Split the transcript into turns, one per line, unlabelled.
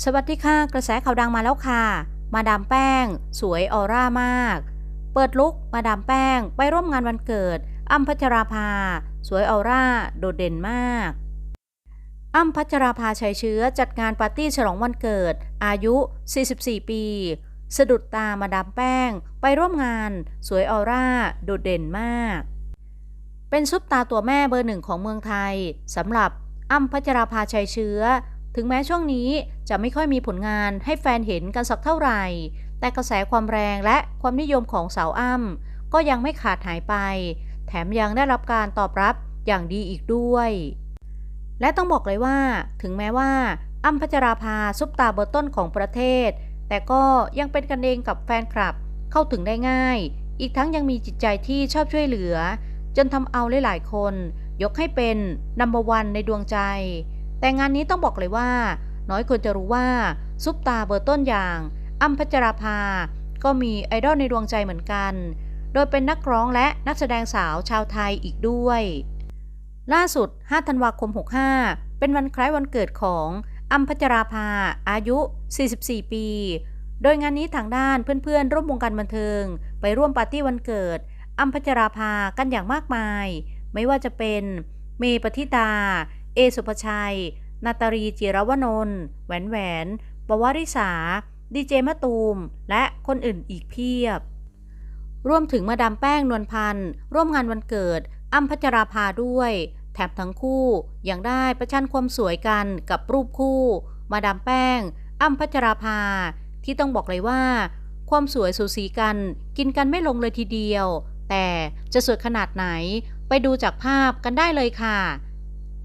สวัสดีค่ะ กระแสข่าวดังมาแล้วค่ะ มาดามแป้ง สวยออร่ามาก เปิดลุกมาดามแป้ง ไปร่วมงานวันเกิดอ้ำพัชราภา สวยออร่า โดดเด่นมากอ้ำพัชราภาชัยเชื้อจัดงานปาร์ตี้ฉลองวันเกิด อายุ 44 ปี สะดุดตามาดามแป้ง ไปร่วมงาน สวยออร่า โดดเด่นมาก เป็นซุปตาตัวแม่เบอร์หนึ่งของเมืองไทยสำหรับอ้ำพัชราภาชัยเชื้อ ถึงแม้ช่วงนี้จะไม่ค่อยมีผลงานให้แฟนเห็นกันสักเท่าไหร่ แต่กระแสความแรงและความนิยมของสาวอ้ำก็ยังไม่ขาดหายไป แถมยังได้รับการตอบรับอย่างดีอีกด้วย และต้องบอกเลยว่า ถึงแม้ว่าอ้ำพัชราภาซุปตาเบอร์ต้นของประเทศ แต่ก็ยังเป็นกันเองกับแฟนคลับเข้าถึงได้ง่าย อีกทั้งยังมีจิตใจที่ชอบช่วยเหลือ จนทำเอาหลายๆคน ยกให้เป็นนัมเบอร์วันในดวงใจ แต่งานนี้ต้องบอกเลยว่า น้อยคนจะรู้ว่า ซุปตาเบอร์ต้นอย่างอ้ำพัชราภา ก็มีไอดอลในดวงใจเหมือนกัน โดยเป็นนักร้องและนักแสดงสาวชาวไทยอีกด้วย ล่าสุด 5 ธันวาคม 65 เป็นวันคล้ายวันเกิดของอ้ำพัชราภา อายุ 44 ปี โดยงานนี้ทางด้านเพื่อนๆ ร่วมวงการบันเทิง ไปร่วมปาร์ตี้วันเกิดอ้ำพัชราภากันอย่างมากมาย ไม่ว่าจะเป็น เมย์ปฏิตา เอสุภชัย นาตารีจิรวนนท์แหวนแหวนปวาริสา ดีเจมะตูม และคนอื่นอีกเพียบ รวมถึงมาดามแป้งนวลพันธ์ ร่วมงานวันเกิดอ้ำพัชราภาด้วย แถมทั้งคู่ยังได้ประชันความสวยกันกับรูปคู่ มาดามแป้งอ้ำพัชราภา ที่ต้องบอกเลยว่า ความสวยสูสีกันกินกันไม่ลงเลยทีเดียว แต่จะสวยขนาดไหนไปดูจากภาพกันได้เลยค่ะ